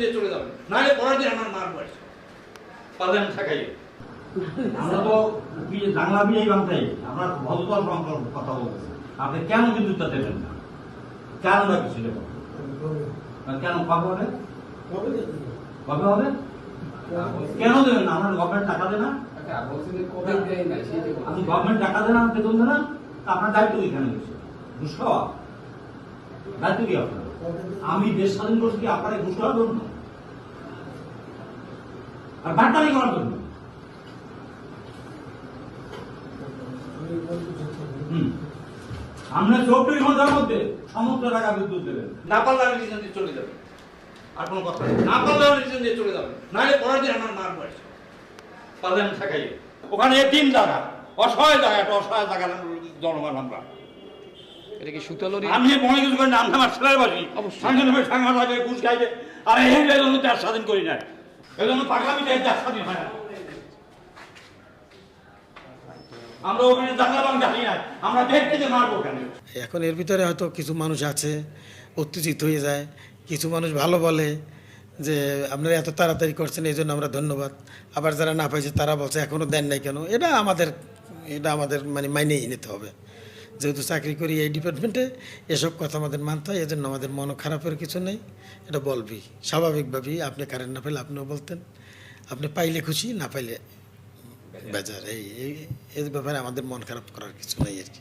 দিয়ে চলে যাবেন নাহলে পরের দিন আমার মার বাড়ি পালেন থাকাই। আমরা তো বাংলা বিয়ে বাংলায় আমরা ভদ্রতার কথা বলতেছি। আপনি কেন বিদ্যুৎটা দেবেন না? কারণটা কি ছিল কেন কবে হবে? কবে হবে? কেন দেবেন না? আপনার গভর্নমেন্ট টাকা দেয় না? আপনি গভর্নমেন্ট টাকা দেন না বেতন দেন না তা আপনার দায়িত্ব এখানে দায়িত্ব কি আপনার? আমি দেশ স্বাধীন করছি আপনার ঘুষ খাওয়ার জন্য আর বাট্টারি করার জন্য। আমরা চব্বিশ ঘণ্টার মধ্যে, সমস্ত টাকা বিদ্যুৎ দেবেন। না পারলে আমি রিজন দিয়ে চলে যাবেন। আর কোনো কথা নেই। না পারলে আমি রিজন দিয়ে চলে যাবেন। নাহলে পরের দিন আমার মার বাড়ি পালেন থাকাই ওখানে তিন জায়গা। অসহায় জায়গা একটা অসহায় জায়গা জনগণ আমরা। এটা কি সুতলরি? আমি মনে কিছু করি না আমি আমার ছেলের বাসি হবে সাংসদ ঘুষ খাইছে আর এই জন্য দেশ স্বাধীন করি না। এই জন্য পাগলামি দেশ স্বাধীন হয় না। আমরা ওখানে জানলা জানি না। আমরা দেশ মারবো কেন? এখন এর ভিতরে হয়তো কিছু মানুষ আছে উত্তেজিত হয়ে যায়। কিছু মানুষ ভালো বলে যে আপনারা এত তাড়াতাড়ি করছেন এই জন্য আমরা ধন্যবাদ। আবার যারা না পাইছে তারা বলছে এখনও দেন নাই কেন? এটা আমাদের এটা আমাদের মানে মাইনেই নিতে হবে। যেহেতু চাকরি করি এই ডিপার্টমেন্টে এসব কথা আমাদের মানতে হয়, এজন্য আমাদের মনও খারাপের কিছু নেই। এটা বলবি। স্বাভাবিকভাবেই আপনি কারেন্ট না পেলে আপনিও বলতেন, আপনি পাইলে খুশি, না পাইলে বেজার। এই, এই- ব্যাপারে আমাদের মন খারাপ করার কিছু নেই আর কি।